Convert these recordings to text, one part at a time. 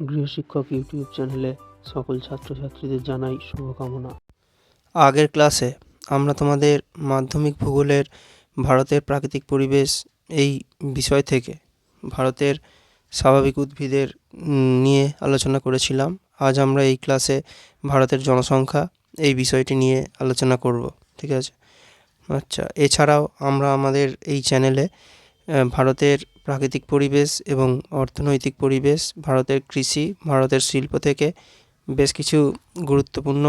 গৃহশিক্ষক YouTube চ্যানেলে সকল ছাত্রছাত্রীদের জানাই শুভকামনা। আগের ক্লাসে আমরা তোমাদের মাধ্যমিক ভূগোলের ভারতের প্রাকৃতিক পরিবেশ এই বিষয় থেকে ভারতের স্বাভাবিক উদ্ভিদের নিয়ে আলোচনা করেছিলাম। আজ আমরা এই ক্লাসে ভারতের জনসংখ্যা এই বিষয়টি নিয়ে আলোচনা করব, ঠিক আছে? আচ্ছা এছাড়াও আমরা আমাদের এই চ্যানেলে ভারতের প্রাকৃতিক পরিবেশ এবং অর্থনৈতিক পরিবেশ, ভারতের কৃষি, ভারতের শিল্প থেকে বেশ কিছু গুরুত্বপূর্ণ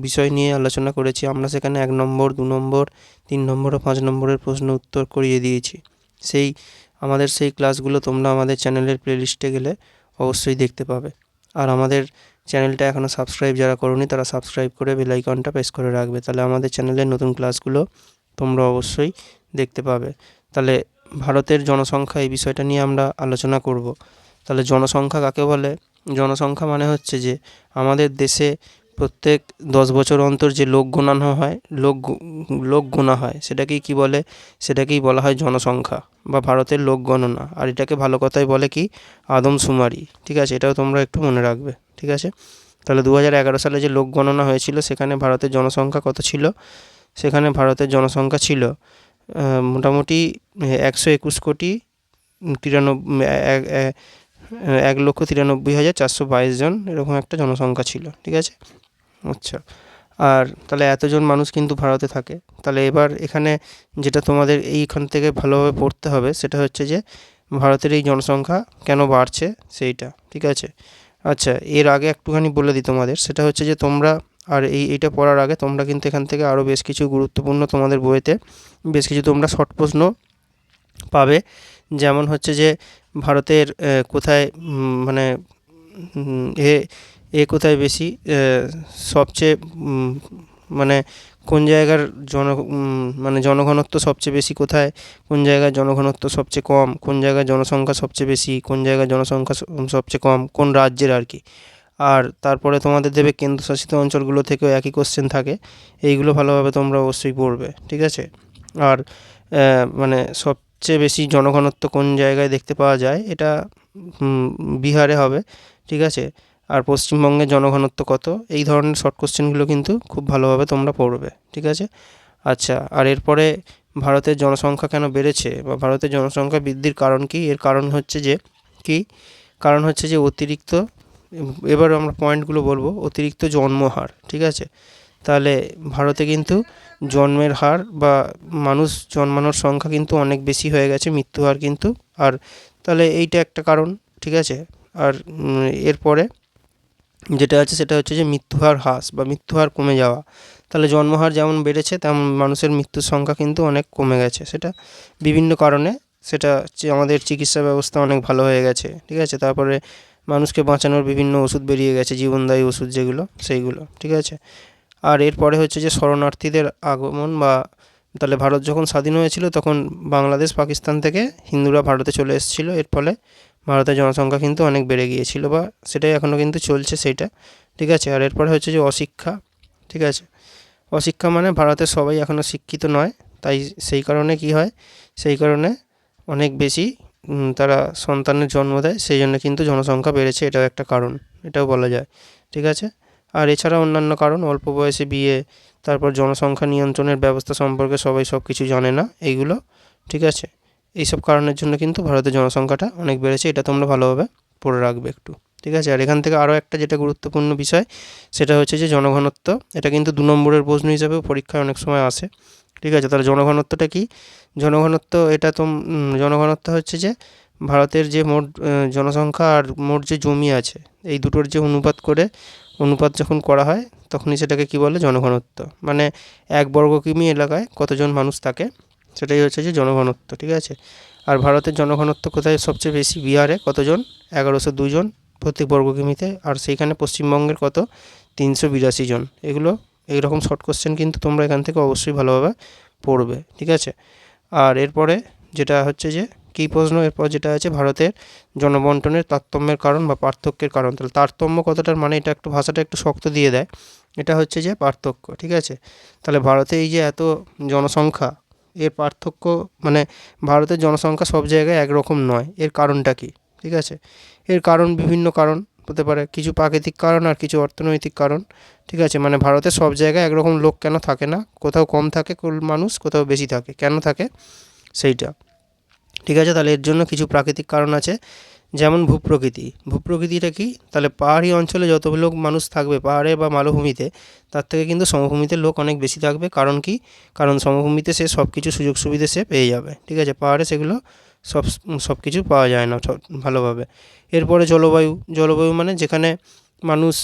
বিষয় নিয়ে আলোচনা করেছি। আমরা সেখানে এক নম্বর, দু নম্বর, তিন নম্বর ও পাঁচ নম্বরের প্রশ্ন উত্তর করিয়ে দিয়েছি। সেই, আমাদের সেই ক্লাসগুলো তোমরা আমাদের চ্যানেলের প্লেলিস্টে গেলে অবশ্যই দেখতে পাবে। আর আমাদের চ্যানেলটা এখনও সাবস্ক্রাইব যারা করোনি, তারা সাবস্ক্রাইব করে বেলাইকনটা প্রেস করে রাখবে। তাহলে আমাদের চ্যানেলের নতুন ক্লাসগুলো তোমরা অবশ্যই দেখতে পাবে। তাহলে ভারতের জনসংখ্যা এই বিষয়টা নিয়ে আমরা আলোচনা করব। তাহলে জনসংখ্যা কাকে বলে? জনসংখ্যা মানে হচ্ছে যে, আমাদের দেশে প্রত্যেক দশ বছর অন্তর যে লোক গোনানো হয়, লোক লোক গোনা হয়, সেটাকেই কি বলে? সেটাকেই বলা হয় জনসংখ্যা বা ভারতের লোক গণনা। আর এটাকে ভালো কথায় বলে কি? আদমশুমারি ঠিক আছে? এটাও তোমরা একটু মনে রাখবে। ঠিক আছে? তাহলে দু হাজার এগারো সালে যে লোক গণনা হয়েছিল, সেখানে ভারতের জনসংখ্যা কত ছিল? সেখানে ভারতের জনসংখ্যা ছিল মোটামুটি একশো একুশ কোটি তিরানব্বই এক লক্ষ তিরানব্বই হাজার চারশো বাইশ জন এরকম একটা জনসংখ্যা ছিল, ঠিক আছে? আচ্ছা আর তাহলে এতজন মানুষ কিন্তু ভারতে থাকে। তাহলে এবার এখানে যেটা তোমাদের এইখান থেকে ভালোভাবে পড়তে হবে, সেটা হচ্ছে যে ভারতের এই জনসংখ্যা কেন বাড়ছে সেইটা, ঠিক আছে? আচ্ছা এর আগে একটুখানি বলে দিই তোমাদের, সেটা হচ্ছে যে তোমরা আর এই, এইটা পড়ার আগে তোমরা কিন্তু এখান থেকে আরও বেশ কিছু গুরুত্বপূর্ণ তোমাদের বইতে বেশ কিছু তোমরা শর্ট প্রশ্ন পাবে। যেমন হচ্ছে যে, ভারতের কোথায় মানে এ এ কোথায় বেশি সবচেয়ে মানে কোন জায়গার জন মানে জনঘনত্ব সবচেয়ে বেশি কোথায়? কোন জায়গায় জনঘনত্ব সবচেয়ে কম? কোন জায়গায় জনসংখ্যা সবচেয়ে বেশি? কোন জায়গায় জনসংখ্যা সবচেয়ে কম? কোন রাজ্যের আর কি? আর তারপরে তোমাদের দেবে কেন্দ্রশাসিত অঞ্চলগুলো থেকেও একই কোশ্চেন থাকে। এইগুলো ভালোভাবে তোমরা অবশ্যই পড়বে, ঠিক আছে? আর মানে সবচেয়ে বেশি জনঘনত্ব কোন জায়গায় দেখতে পাওয়া যায়, এটা বিহারে হবে, ঠিক আছে? আর পশ্চিমবঙ্গের জনঘনত্ব কত, এই ধরনের শর্ট কোশ্চেনগুলো কিন্তু খুব ভালোভাবে তোমরা পড়বে, ঠিক আছে? আচ্ছা আর এরপরে ভারতের জনসংখ্যা কেন বেড়েছে বা ভারতের জনসংখ্যা বৃদ্ধির কারণ কি? এর কারণ হচ্ছে যে, কি? কারণ হচ্ছে যে অতিরিক্ত এবার আমরা পয়েন্টগুলো বলব। অতিরিক্ত জন্মহার, ঠিক আছে? তাহলে ভারতে কিন্তু জন্মের হার বা মানুষ জন্মানোর সংখ্যা কিন্তু অনেক বেশি হয়ে গেছে মৃত্যু হার কিন্তু। আর তাহলে এইটা একটা কারণ, ঠিক আছে? আর এরপরে যেটা আছে সেটা হচ্ছে যে মৃত্যুহার হ্রাস বা মৃত্যুহার কমে যাওয়া। তাহলে জন্মহার যেমন বেড়েছে, তেমন মানুষের মৃত্যুর সংখ্যা কিন্তু অনেক কমে গেছে। সেটা বিভিন্ন কারণে, সেটা আমাদের চিকিৎসা ব্যবস্থা অনেক ভালো হয়ে গেছে, ঠিক আছে? তারপরে মানুষকে বাঁচানোর বিভিন্ন ওষুধ বেরিয়ে গেছে, জীবনদায়ী ওষুধ যেগুলো, সেইগুলো, ঠিক আছে? আর এরপরে হচ্ছে যে শরণার্থীদের আগমন বা তাহলে ভারত যখন স্বাধীন হয়েছিল তখন বাংলাদেশ, পাকিস্তান থেকে হিন্দুরা ভারতে চলে এসেছিল। এর ফলে ভারতের জনসংখ্যা কিন্তু অনেক বেড়ে গিয়েছিল বা সেটাই এখনও কিন্তু চলছে সেইটা ঠিক আছে? আর এরপরে হচ্ছে যে অশিক্ষা, ঠিক আছে? অশিক্ষা মানে ভারতের সবাই এখনও শিক্ষিত নয়, তাই সেই কারণে কি হয়? সেই কারণে অনেক বেশি তারা সন্তানের জন্ম দেয়, সেই জন্য কিন্তু জনসংখ্যা বেড়েছে, এটাও একটা কারণ, এটাও বলা যায়, ঠিক আছে? আর এছাড়া অন্যান্য কারণ, অল্প বয়সে বিয়ে, তারপর জনসংখ্যা নিয়ন্ত্রণের ব্যবস্থা সম্পর্কে সবাই সব কিছু জানে না, এইগুলো, ঠিক আছে? এইসব কারণের জন্য কিন্তু ভারতের জনসংখ্যাটা অনেক বেড়েছে, এটা তোমরা ভালোভাবে পড়ে রাখবে একটু। ঠিক আছে? আর এখান থেকে আরও একটা যেটা গুরুত্বপূর্ণ বিষয়, সেটা হচ্ছে যে জনঘনত্ব। এটা কিন্তু দু নম্বরের প্রশ্ন হিসাবেও পরীক্ষায় অনেক সময় আসে। ঠিক আছে? তাহলে জনঘনত্বটা কি? জনঘনত্ব এটা তো জনঘনত্ব হচ্ছে যে ভারতের যে মোট জনসংখ্যা আর মোট যে জমি আছে, এই দুটোর যে অনুপাত করে অনুপাত যখন করা হয়, তখনই সেটাকে কি বলে? জনঘনত্ব। মানে এক বর্গ কিমি এলাকায় কতজন মানুষ থাকে, সেটাই হচ্ছে যে জনঘনত্ব। ঠিক আছে? আর ভারতের জনঘনত্ব কোথায় সবচেয়ে বেশি? বিহারে কতজন? এগারোশো দুজন প্রতি বর্গ কিমিতে আর সেইখানে পশ্চিমবঙ্গের কত? তিনশো বিরাশি জন। এগুলো, এইরকম শর্ট কোশ্চেন কিন্তু তোমরা এখান থেকে অবশ্যই ভালোভাবে পড়বে, ঠিক আছে? আর এরপরে যেটা হচ্ছে যে, কী প্রশ্ন? এরপর যেটা আছে, ভারতের জনবন্টনের তারতম্যের কারণ বা পার্থক্যের কারণ। তাহলে তারতম্য কথাটার মানে? এটা একটু ভাষাটা একটু শক্ত দিয়ে দেয়। এটা হচ্ছে যে পার্থক্য, ঠিক আছে? তাহলে ভারতে এই যে এত জনসংখ্যা, এর পার্থক্য মানে ভারতের জনসংখ্যা সব জায়গায় একরকম নয়। এর কারণটা কি? ঠিক আছে? এর কারণ বিভিন্ন কারণ হতে পারে। কিছু প্রাকৃতিক কারণ আর কিছু অর্থনৈতিক কারণ, ঠিক আছে? মানে ভারতের সব জায়গায় একরকম লোক কেন থাকে না? কোথাও কম থাকে মানুষ, কোথাও বেশি থাকে। কেন থাকে? সেইটা। ঠিক আছে? তাহলে এর জন্য কিছু প্রাকৃতিক কারণ আছে। যেমন ভূপ্রকৃতি। ভূপ্রকৃতিটা কি? তাহলে পাহাড়ি অঞ্চলে যত লোক মানুষ থাকবে, পাহাড়ে বা মালভূমিতে, তার থেকে কিন্তু সমভূমিতে লোক অনেক বেশি থাকবে। কারণ কি? কারণ সমভূমিতে সে সব কিছু সুযোগ সুবিধা সে পেয়ে যাবে। ঠিক আছে? পাহাড়ে সেগুলো সব সব কিছু পাওয়া যায় না ভালোভাবে। এরপরে জলবায়ু জলবায়ু মানে যেখানে মানুষ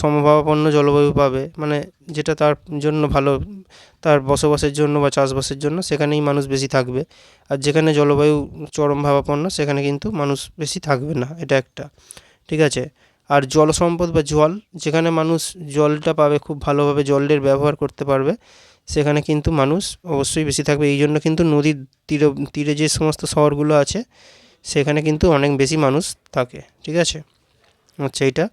সমভাবাপন্ন জলবায়ু পাবে মানে যেটা তার জন্য ভালো, তার বসবাসের জন্য বা চাষবাসের জন্য সেখানেই মানুষ বেশি থাকবে। আর যেখানে জলবায়ু চরমভাবাপন্ন সেখানে কিন্তু মানুষ বেশি থাকবে না, এটা একটা। ঠিক আছে? আর জল সম্পদ বা জল, যেখানে মানুষ জলটা পাবে, খুব ভালোভাবে জলের ব্যবহার করতে পারবে, সেখানে কিন্তু মানুষ অবশ্যই বেশি থাকবে। এই জন্য কিন্তু নদীর তীরে তীরে যে সমস্ত শহরগুলো আছে, সেখানে কিন্তু অনেক বেশি মানুষ থাকে, ঠিক আছে? আচ্ছা এইটা।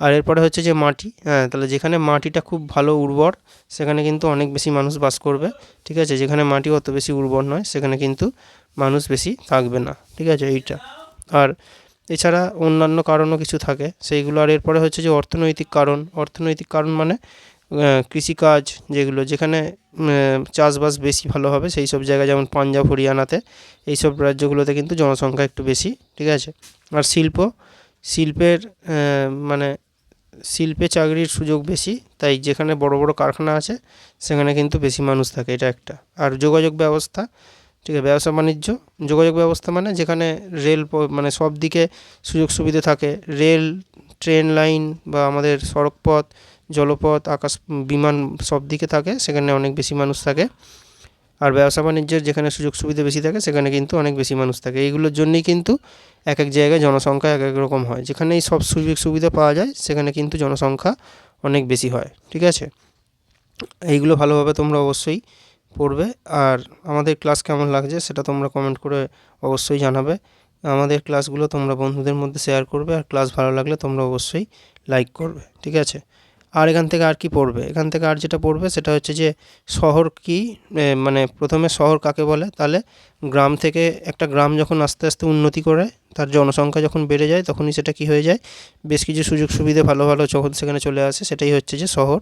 আর এরপরে হচ্ছে যে মাটি হ্যাঁ তাহলে যেখানে মাটিটা খুব ভালো উর্বর, সেখানে কিন্তু অনেক বেশি মানুষ বাস করবে, ঠিক আছে? যেখানে মাটি অত বেশি উর্বর নয়, সেখানে কিন্তু মানুষ বেশি থাকবে না, ঠিক আছে? এইটা। আর এছাড়া অন্যান্য কারণও কিছু থাকে। সেইগুলো আর এরপরে হচ্ছে যে অর্থনৈতিক কারণ। অর্থনৈতিক কারণ মানে কৃষিকাজ যেগুলো যেখানে চাষবাস বেশি ভালো হবে, সেই সব জায়গায় যেমন পাঞ্জাব, হরিয়ানাতে, এই সব রাজ্যগুলোতে কিন্তু জনসংখ্যা একটু বেশি, ঠিক আছে? আর শিল্প, শিল্পের মানে শিল্পে চাকরির সুযোগ বেশি, তাই যেখানে বড় বড় কারখানা আছে, সেখানে কিন্তু বেশি মানুষ থাকে, এটা একটা। আর যোগাযোগ ব্যবস্থা ঠিক আছে, ব্যবসা বাণিজ্য, যোগাযোগ ব্যবস্থা মানে যেখানে রেল মানে সব দিকে সুযোগ সুবিধা থাকে। রেল, ট্রেন লাইন বা আমাদের সড়কপথ, জলপথ, আকাশ, বিমান সব দিকে থাকে, সেখানে অনেক বেশি মানুষ থাকে। আর ব্যবসা বাণিজ্যের যেখানে সুযোগ সুবিধা বেশি থাকে, সেখানে কিন্তু অনেক বেশি মানুষ থাকে। এইগুলোর জন্যই কিন্তু এক এক জায়গায় জনসংখ্যা এক এক রকম হয়। যেখানে এই সব সুযোগ সুবিধা পাওয়া যায়, সেখানে কিন্তু জনসংখ্যা অনেক বেশি হয়। ঠিক আছে? এইগুলো ভালোভাবে তোমরা অবশ্যই পড়বে। আর আমাদের ক্লাস কেমন লাগছে সেটা তোমরা কমেন্ট করে অবশ্যই জানাবে। আমাদের ক্লাসগুলো তোমরা বন্ধুদের মধ্যে শেয়ার করবে আর ক্লাস ভালো লাগলে তোমরা অবশ্যই লাইক করবে, ঠিক আছে? আর এখান থেকে আর কি পড়বে? এখান থেকে আর যেটা পড়বে সেটা হচ্ছে যে শহর কি মানে প্রথমে শহর কাকে বলে? তাহলে গ্রাম থেকে একটা গ্রাম যখন আস্তে আস্তে উন্নতি করে, তার জনসংখ্যা যখন বেড়ে যায়, তখনই সেটা কি হয়ে যায়? বেশ কিছু সুযোগ সুবিধা ভালো ভালো যখন সেখানে চলে আসে, সেটাই হচ্ছে যে শহর।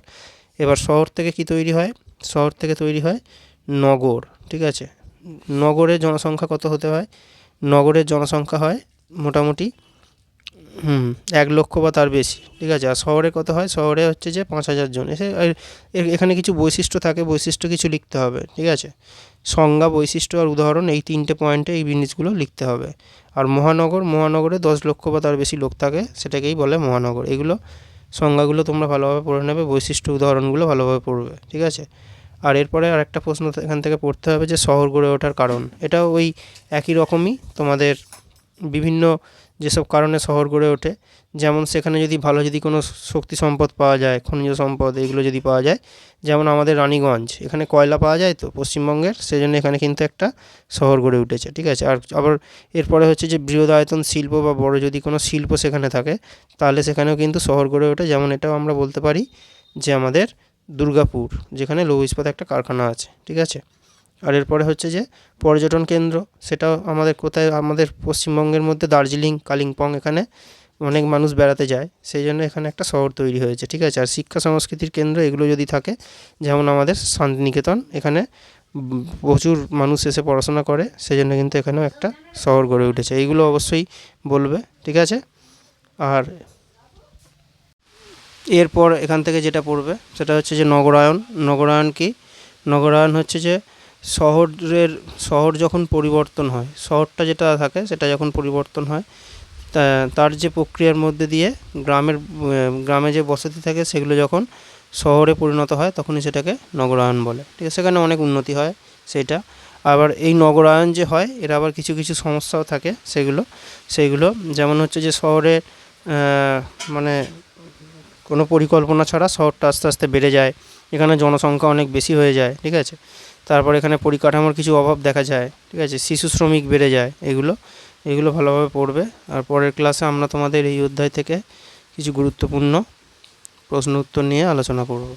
এবার শহর থেকে কি তৈরি হয়? শহর থেকে তৈরি হয় নগর, ঠিক আছে? নগরের জনসংখ্যা কত হতে হয়? নগরের জনসংখ্যা হয় মোটামুটি, হুম, এক লক্ষ বা তার বেশি, ঠিক আছে? আর শহরে কত হয়? শহরে হচ্ছে যে পাঁচ হাজার জন। এসে এখানে কিছু বৈশিষ্ট্য থাকে, বৈশিষ্ট্য কিছু লিখতে হবে, ঠিক আছে? সংজ্ঞা, বৈশিষ্ট্য আর উদাহরণ এই তিনটে পয়েন্টে এই জিনিসগুলো লিখতে হবে। আর মহানগর, মহানগরে দশ লক্ষ বা তার বেশি লোক থাকে, সেটাকেই বলে মহানগর। এগুলো সংজ্ঞাগুলো তোমরা ভালোভাবে পড়ে নেবে, বৈশিষ্ট্য উদাহরণগুলো ভালোভাবে পড়বে, ঠিক আছে? আর এরপরে আর একটা প্রশ্ন এখান থেকে পড়তে হবে যে শহর গড়ে ওঠার কারণ। এটাও ওই একই রকমই তোমাদের বিভিন্ন যেসব কারণে শহর গড়ে ওঠে। যেমন সেখানে যদি ভালো যদি কোনো শক্তি সম্পদ পাওয়া যায়, খনিজ সম্পদ এগুলো যদি পাওয়া যায়, যেমন আমাদের রানীগঞ্জ, এখানে কয়লা পাওয়া যায় তো পশ্চিমবঙ্গের সেই জন্য এখানে কিন্তু একটা শহর গড়ে উঠেছে, ঠিক আছে? আর আবার এরপরে হচ্ছে যে বৃহদায়তন শিল্প বা বড় যদি কোনো শিল্প সেখানে থাকে, তাহলে সেখানেও কিন্তু শহর গড়ে ওঠে, যেমন এটাও আমরা বলতে পারি যে আমাদের দুর্গাপুর, যেখানে লৌহ ইস্পাত একটা কারখানা আছে, ঠিক আছে? আর এরপরে হচ্ছে যে পর্যটন কেন্দ্র, সেটাও আমাদের কোথায়, আমাদের পশ্চিমবঙ্গের মধ্যে দার্জিলিং, কালিম্পং এখানে অনেক মানুষ বেড়াতে যায়। সেই জন্য এখানে একটা শহর তৈরি হয়েছে, ঠিক আছে? আর শিক্ষা সংস্কৃতির কেন্দ্র এগুলো যদি থাকে, যেমন আমাদের শান্তিনিকেতন, এখানে প্রচুর মানুষ এসে পড়াশোনা করে, সেই জন্য কিন্তু এখানেও একটা শহর গড়ে উঠেছে। এইগুলো অবশ্যই বলবে, ঠিক আছে? আর এরপর এখান থেকে যেটা পড়বে, সেটা হচ্ছে যে নগরায়ন নগরায়ন কি? নগরায়ন হচ্ছে যে শহরের, শহর যখন পরিবর্তন হয়, শহরটা যেটা থাকে সেটা যখন পরিবর্তন হয় তার যে প্রক্রিয়ার মধ্যে দিয়ে গ্রামের, গ্রামে যে বসতি থাকে সেগুলো যখন শহরে পরিণত হয় তখনই সেটাকে নগরায়ন বলে। ঠিক আছে, সেখানে অনেক উন্নতি হয় সেটা। আবার এই নগরায়ন যে হয়, এর আবার কিছু কিছু সমস্যাও থাকে সেগুলো। সেইগুলো যেমন হচ্ছে যে শহরে মানে কোনো পরিকল্পনা ছাড়া শহরটা আস্তে আস্তে বেড়ে যায়। এখানে জনসংখ্যা অনেক বেশি হয়ে যায়, ঠিক আছে? তারপর এখানে পরিকাঠামোর কিছু অভাব দেখা যায়, ঠিক আছে? শিশু শ্রমিক বেড়ে যায়, এগুলো এগুলো ভালোভাবে পড়বে। আর পরের ক্লাসে আমরা তোমাদের এই অধ্যায় থেকে কিছু গুরুত্বপূর্ণ প্রশ্ন উত্তর নিয়ে আলোচনা করব।